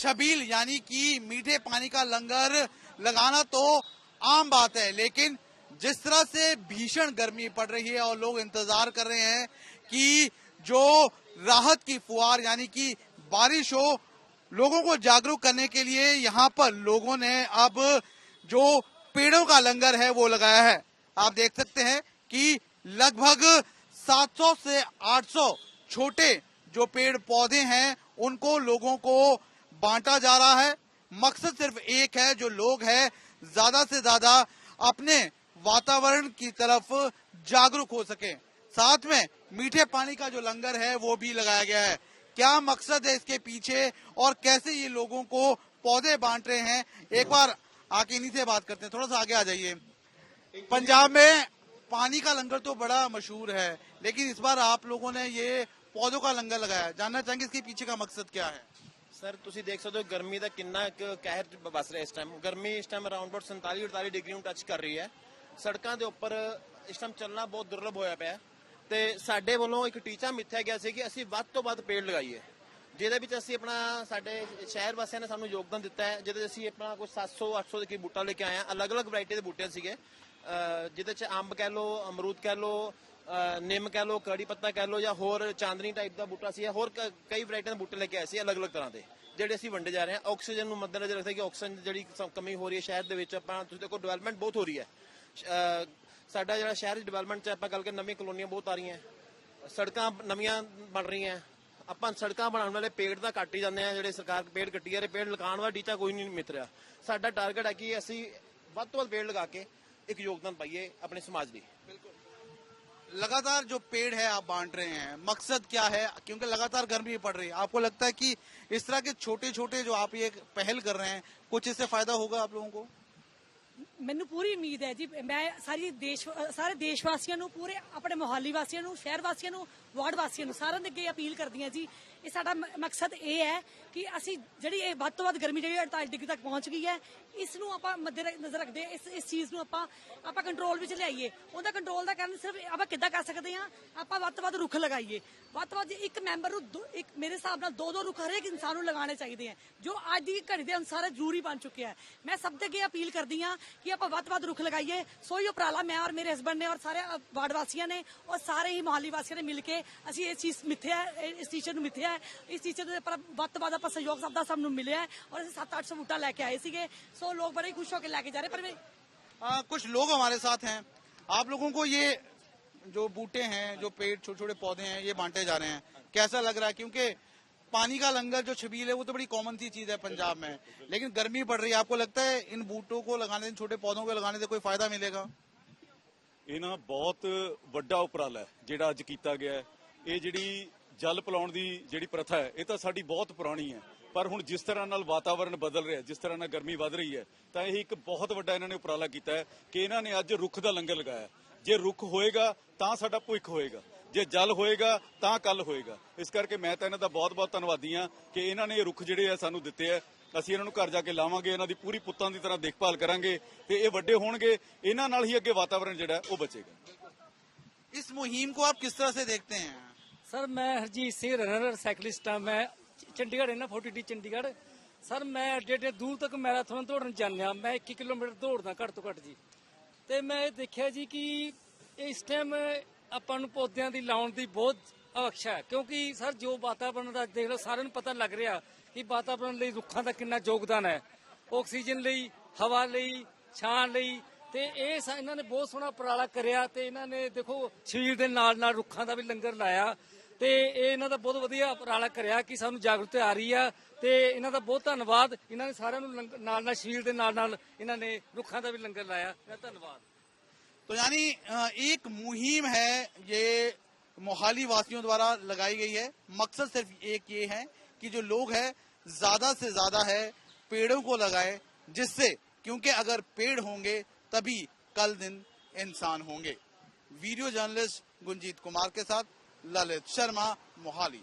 छबील यानी कि मीठे पानी का लंगर लगाना तो आम बात है, लेकिन जिस तरह से भीषण गर्मी पड़ रही है और लोग इंतज़ार कर रहे हैं कि जो राहत की फुहार, यानी कि बारिश हो, लोगों को जागरूक करने के लिए यहाँ पर लोगों ने अब जो पेड़ों का लंगर है वो लगाया है। आप देख सकते हैं कि लगभग 700 से 800 छोटे जो पेड़ पौधे हैं, उनको लोगों को बांटा जा रहा है। मकसद सिर्फ़ एक है, जो लोग हैं, ज़्यादा से ज़्यादा अपने वातावरण की तरफ़ जागरूक हो सके। साथ में मीठे पानी का जो लंगर है, वो भी लगाया गया है। क्या मकसद है इसके पीछे, और कैसे ये लोगों को पौधे बांट रहे हैं? एक बार आके इन्हीं से बात करते हैं। थोड़ा सा आगे आ जाइए। पंजाब में पानी का लंगर तो बड़ा मशहूर है, लेकिन इस बार आप लोगों ने ये पौधों का लंगर लगाया। जानना चाहेंगे इसके पीछे का मकसद क्या है? ਸਰ, ਤੁਸੀਂ ਦੇਖ ਸਕਦੇ ਹੋ ਗਰਮੀ ਦਾ ਕਿੰਨਾ ਕੁ ਕਹਿਰ ਬਸ ਰਿਹਾ ਇਸ ਟਾਈਮ ਗਰਮੀ ਇਸ ਟਾਈਮ ਅਰਾਊਂਡ ਅਬਾਊਟ 47 48 ਡਿਗਰੀ ਨੂੰ ਟੱਚ ਕਰ ਰਹੀ ਹੈ। ਸੜਕਾਂ ਦੇ ਉੱਪਰ ਇਸ ਟਾਈਮ ਚੱਲਣਾ ਬਹੁਤ ਦੁਰਲਭ ਹੋਇਆ ਪਿਆ ਹੈ। ਤੇ ਸਾਡੇ ਵੱਲੋਂ ਇੱਕ ਟੀਚਾ ਮਿੱਥਿਆ ਗਿਆ ਸੀ ਕਿ ਅਸੀਂ ਵੱਧ ਤੋਂ ਵੱਧ ਪੇੜ ਲਗਾਈਏ। ਜਿਹਦੇ ਵਿੱਚ ਅਸੀਂ ਆਪਣਾ ਸਾਡੇ ਸ਼ਹਿਰ ਵਾਸੀਆਂ ਨੇ ਸਾਨੂੰ ਯੋਗਦਾਨ ਦਿੱਤਾ ਹੈ, ਜਿਹਦੇ 'ਚ ਅਸੀਂ ਆਪਣਾ ਕੋਈ 700 800 ਦੇ ਕੀ ਬੂਟਾ ਲੈ ਕੇ ਆਏ ਹਾਂ। ਅਲੱਗ-ਅਲੱਗ ਵੈਰਾਈਟੀ ਦੇ ਬੂਟੇ ਸੀਗੇ। ਜਿਹਦੇ 'ਚ ਅੰਬ ਕਹਿ ਲਓ, ਅਮਰੂਦ ਕਹਿ ਲਓ ਨਿੰਮ ਕਹਿ ਲਓ, ਕੜੀ ਪੱਤਾ ਕਹਿ ਲਓ ਜਾਂ ਹੋਰ ਚਾਂਦਨੀ ਟਾਈਪ ਦਾ ਬੂਟਾ ਸੀ ਹੋਰ ਕ- ਕਈ ਵੈਰਾਈਟੀਆਂ ਦੇ ਬੂਟੇ ਲੈ ਕੇ ਆਏ ਸੀ ਅਲੱਗ-ਅਲੱਗ ਤਰ੍ਹਾਂ ਦੇ, ਜਿਹੜੇ ਅਸੀਂ ਵੰਡੇ ਜਾ ਰਹੇ ਹਾਂ। ਆਕਸੀਜਨ ਨੂੰ ਮੱਦੇਨਜ਼ਰ ਰੱਖਦੇ ਕਿ ਆਕਸੀਜਨ ਦੀ ਜਿਹੜੀ ਸ- ਕਮੀ ਹੋ ਰਹੀ ਹੈ ਸ਼ਹਿਰ ਦੇ ਵਿੱਚ, ਆਪਾਂ ਤੁਸੀਂ ਦੇਖੋ ਡਿਵੈਲਪਮੈਂਟ ਬਹੁਤ ਹੋ ਰਹੀ ਹੈ। ਅਹ ਸਾਡਾ ਜਿਹੜਾ ਸ਼ਹਿਰ ਦੀ ਡਿਵੈਲਪਮੈਂਟ ਚ ਆਪਾਂ ਗੱਲ ਕਰ ਨਵੀਆਂ ਕਲੋਨੀਆਂ ਬਹੁਤ ਆ ਰਹੀਆਂ। ਸੜਕਾਂ ਨਵੀਆਂ ਬਣ ਰਹੀਆਂ। ਆਪਾਂ ਸੜਕਾਂ ਬਣਾਉਣ ਵਾਲੇ ਪੇੜ ਤਾਂ ਕੱਟ ਹੀ ਜਾਂਦੇ ਆ ਜਿਹੜੇ ਸਰਕਾਰ ਪੇੜ ਕੱਟੀ ਜਾ ਰਹੇ, ਪੇੜ ਲਗਾਉਣ ਵਾਲਾ ਟੀਚਾ ਕੋਈ ਨਹੀਂ ਮਿੱਤ ਰਿਹਾ। ਸਾਡਾ ਟਾਰਗੇਟ ਹੈ ਕਿ ਅਸੀਂ ਵੱਧ ਤੋਂ ਵੱਧ ਪੇੜ ਲਗਾ ਕੇ ਇੱਕ ਯੋਗਦਾਨ ਪਾਈਏ ਆਪਣੇ ਸਮਾਜ ਲਈ। ਬਿਲਕੁਲ। लगातार जो पेड़ है आप बांट रहे हैं मकसद क्या है क्योंकि लगातार गर्मी पड़ रही है आपको लगता है कि इस तरह के छोटे छोटे जो आप ये पहल कर रहे हैं कुछ इससे फायदा होगा आप लोगों को ਮੈਨੂੰ ਪੂਰੀ ਉਮੀਦ ਹੈ ਜੀ ਮੈਂ ਸਾਰੀ ਦੇਸ਼ ਸਾਰੇ ਦੇਸ਼ ਵਾਸੀਆਂ ਨੂੰ ਪੂਰੇ ਆਪਣੇ ਮੁਹੱਲੀ ਵਾਸੀਆਂ ਨੂੰ ਸ਼ਹਿਰ ਵਾਸੀਆਂ ਨੂੰ ਵਾਰਡ ਵਾਸੀਆਂ ਨੂੰ ਸਾਰਿਆਂ ਦੇ ਅੱਗੇ ਅਪੀਲ ਕਰਦੀ ਹਾਂ ਜੀ ਇਹ ਸਾਡਾ ਮ- ਮਕਸਦ ਇਹ ਹੈ ਕਿ ਅਸੀਂ ਜਿਹੜੀ ਇਹ ਵੱਧ ਤੋਂ ਵੱਧ ਗਰਮੀ ਜਿਹੜੀ 48 ਡਿਗਰੀ ਤੱਕ ਪਹੁੰਚ ਗਈ ਹੈ ਇਸ ਨੂੰ ਆਪਾਂ ਮੱਦੇ ਨਜ਼ਰ ਰੱਖਦੇ ਇਸ ਇਸ ਚੀਜ਼ ਨੂੰ ਆਪਾਂ ਆਪਾਂ ਕੰਟਰੋਲ ਵਿੱਚ ਲਿਆਈਏ। ਉਹਦਾ ਕੰਟਰੋਲ ਦਾ ਕਾਰਨ ਸਿਰਫ ਆਪਾਂ ਕਿੱਦਾਂ ਕਰ ਸਕਦੇ ਹਾਂ? ਆਪਾਂ ਵੱਧ ਤੋਂ ਵੱਧ ਰੁੱਖ ਲਗਾਈਏ। ਵੱਧ ਤੋਂ ਵੱਧ ਇੱਕ ਮੈਂਬਰ ਨੂੰ ਇੱਕ ਮੇਰੇ ਹਿਸਾਬ ਨਾਲ ਦੋ ਦੋ ਰੁੱਖ ਹਰੇਕ ਇਨਸਾਨ ਨੂੰ ਲਗਾਉਣੇ ਚਾਹੀਦੇ ਆ ਜੋ ਅੱਜ ਦੀ ਘੜੀ ਦੇ ਅਨੁਸਾਰ ਜ਼ਰੂਰੀ ਬਣ ਚੁੱਕਿਆ ਹੈ। ਮੈਂ ਸਭ ਦੇ ਅੱਗੇ ਅਪੀਲ ਕਰਦੀ ਹਾਂ ਕਿ ਆਪਾਂ ਵੱਧ ਤੋਂ ਵੱਧ ਰੁੱਖ ਲਗਾਈਏ। ਸੋ ਹੀ ਉਪਰਾਲਾ ਮੈਂ ਔਰ ਮੇਰੇ ਹਸਬੰਡ ਨੇ ਔਰ ਸਾਰੇ ਵਾਰਡ ਵਾਸੀਆਂ ਨੇ ਔਰ ਸਾਰੇ ਹੀ ਮੁਹੱਲੀ ਵਾਸੀਆਂ ਨੇ ਮਿਲ ਕੇ ਅਸੀਂ ਇਹ ਚੀਜ਼ ਮਿੱਥਿਆ ਹੈ, ਇਸ ਟੀਚਰ ਨੂੰ ਮਿੱਥਿਆ ਹੈ। ਇਸ ਟੀਚਰ ਦੇ ਉੱਪਰ ਵੱਧ ਤੋਂ ਵੱਧ ਆਪਾਂ ਸਹਿਯੋਗ ਸਭ ਦਾ ਸਭ ਨੂੰ ਮਿਲਿਆ ਔਰ ਅਸੀਂ 7-800 ਬੂਟਾ ਲੈ ਕੇ ਆਏ ਸੀਗੇ। ਸੋ ਲੋਕ ਬੜੇ ਖੁਸ਼ ਹੋ ਕੇ ਲੈ ਕੇ ਜਾ ਰਹੇ ਪਰ ਮੈਂ आ, कुछ लोग हमारे साथ हैं आप लोगों को ये जो बूटे हैं जो पेड़ छोटे छोटे पौधे हैं ये बांटे जा रहे हैं कैसा लग रहा है क्योंकि पानी का लंगर जो छबील है वो तो बड़ी कॉमन सी चीज है पंजाब में लेकिन गर्मी पड़ रही है आपको लगता है इन बूटों को लगाने इन छोटे पौधों को लगाने से कोई फायदा मिलेगा ਇਹ ਨਾ ਬਹੁਤ ਵੱਡਾ ਉਪਰਾਲਾ ਹੈ ਜਿਹੜਾ ਅੱਜ ਕੀਤਾ ਗਿਆ ਹੈ ਇਹ ਜਿਹੜੀ ਜਲ ਪਲਾਉਣ ਦੀ ਜਿਹੜੀ ਪ੍ਰਥਾ ਹੈ, ਇਹ ਤਾਂ ਸਾਡੀ ਬਹੁਤ ਪੁਰਾਣੀ ਹੈ। ਪਰ ਹੁਣ ਜਿਸ ਤਰ੍ਹਾਂ ਨਾਲ ਵਾਤਾਵਰਣ ਬਦਲ ਰਿਹਾ, ਜਿਸ ਤਰ੍ਹਾਂ ਨਾਲ ਗਰਮੀ ਵੱਧ ਰਹੀ ਹੈ, ਤਾਂ ਇਹ ਇੱਕ ਬਹੁਤ ਵੱਡਾ ਇਹਨਾਂ ਨੇ ਉਪਰਾਲਾ ਕੀਤਾ ਹੈ ਕਿ ਇਹਨਾਂ ਨੇ ਅੱਜ ਰੁੱਖ ਦਾ ਲੰਗਰ ਲਗਾਇਆ ਜੇ ਰੁੱਖ ਹੋਏਗਾ, ਤਾਂ ਸਾਡਾ ਭੁੱਖ ਹੋਏਗਾ। ਜੇ ਜਲ ਹੋਏਗਾ, ਤਾਂ ਕੱਲ ਹੋਏਗਾ। ਇਸ ਕਰਕੇ ਮੈਂ ਤਾਂ ਇਹਨਾਂ ਦਾ ਬਹੁਤ-ਬਹੁਤ ਧੰਨਵਾਦੀ ਹਾਂ ਕਿ ਇਹਨਾਂ ਨੇ ਇਹ ਰੁੱਖ ਜਿਹੜੇ ਆ ਸਾਨੂੰ ਦਿੱਤੇ ਆ ਅਸੀਂ ਇਹਨਾਂ ਨੂੰ ਘਰ ਜਾ ਕੇ ਲਾਵਾਂਗੇ, ਇਹਨਾਂ ਦੀ ਪੂਰੀ ਪੁੱਤਾਂ ਦੀ ਤਰ੍ਹਾਂ ਦੇਖਭਾਲ ਕਰਾਂਗੇ ਤੇ ਇਹ ਵੱਡੇ ਹੋਣਗੇ। ਇਹਨਾਂ ਨਾਲ ਹੀ ਅੱਗੇ ਵਾਤਾਵਰਣ ਜਿਹੜਾ, ਉਹ ਬਚੇਗਾ। ਇਸ ਮੁਹਿੰਮ ਕੋ ਆਪ ਕਿਸ ਤਰ੍ਹਾਂ ਸੇ ਦੇਖਤੇ ਹੈ? ਸਰ, ਮੈਂ ਹਰਜੀਤ ਸਿੰਘ ਰਨਰ ਸਾਈਕਲਿਸਟ ਹਾਂ। ਮੈਂ ਚੰਡੀਗੜ੍ਹ ਰਹਿਣਾ 40 ਚੰਡੀਗੜ੍ਹ। ਸਰ, ਮੈਂ ਏਡੇ ਐਡੇ ਦੂਰ ਤੱਕ ਮੈਰਾਥਨ ਦੌੜਨ ਜਾਂਦਾ ਮੈਂ 1 ਕਿਲੋਮੀਟਰ ਦੌੜਦਾ ਘੱਟ ਤੋਂ ਘੱਟ ਜੀ। ਤੇ ਮੈਂ ਇਹ ਦੇਖਿਆ ਜੀ ਕਿ ਇਸ ਟਾਈਮ ਆਪਾਂ ਨੂੰ ਪੌਦਿਆਂ ਦੀ ਲਾਉਣ ਦੀ ਬਹੁਤ ਅਵਕਸ਼ਾ ਹੈ। ਕਿਉਂਕਿ ਸਰ, ਜੋ ਵਾਤਾਵਰਣ ਦਾ ਦੇਖ ਲਓ, ਸਾਰਿਆਂ ਨੂੰ ਪਤਾ ਲੱਗ ਰਿਹਾ ਕਿ ਵਾਤਾਵਰਣ ਲਈ ਰੁੱਖਾਂ ਦਾ ਕਿੰਨਾ ਯੋਗਦਾਨ ਹੈ। ਆਕਸੀਜਨ ਲਈ, ਹਵਾ ਲਈ, ਛਾਂ ਲਈ। ਤੇ ਇਹ ਸਾ- ਇਹਨਾਂ ਨੇ ਬਹੁਤ ਸੋਹਣਾ ਉਪਰਾਲਾ ਕਰਿਆ ਤੇ ਇਹਨਾਂ ਨੇ ਦੇਖੋ, ਸਰੀਰ ਦੇ ਨਾਲ ਨਾਲ ਰੁੱਖਾਂ ਦਾ ਵੀ ਲੰਗਰ ਲਾਇਆ। ਤੇ ਇਹ ਇਹਨਾਂ ਦਾ ਬਹੁਤ ਵਧੀਆ ਉਪਰਾਲਾ ਕਰਿਆ ਕਿ ਸਾਨੂੰ ਜਾਗਰੂਕਤਾ ਆ ਰਹੀ ਆ ਤੇ ਇਹਨਾਂ ਦਾ ਬਹੁਤ ਧੰਨਵਾਦ ਇਹਨਾਂ ਨੇ ਸਾਰਿਆਂ ਨੂੰ ਲੰਗ- ਨਾਲ ਨਾਲ ਸਰੀਰ ਦੇ ਨਾਲ ਨਾਲ ਇਹਨਾਂ ਨੇ ਰੁੱਖਾਂ ਦਾ ਵੀ ਲੰਗਰ ਲਾਇਆ ਇਹਦਾ ਧੰਨਵਾਦ तो यानी अ, एक मुहिम है ये मोहाली वासियों द्वारा लगाई गई है मकसद सिर्फ एक ये है कि जो लोग हैं ज्यादा से ज्यादा है पेड़ों को लगाए जिससे क्योंकि अगर पेड़ होंगे तभी कल दिन इंसान होंगे वीडियो जर्नलिस्ट गुंजीत कुमार के साथ ललित शर्मा मोहाली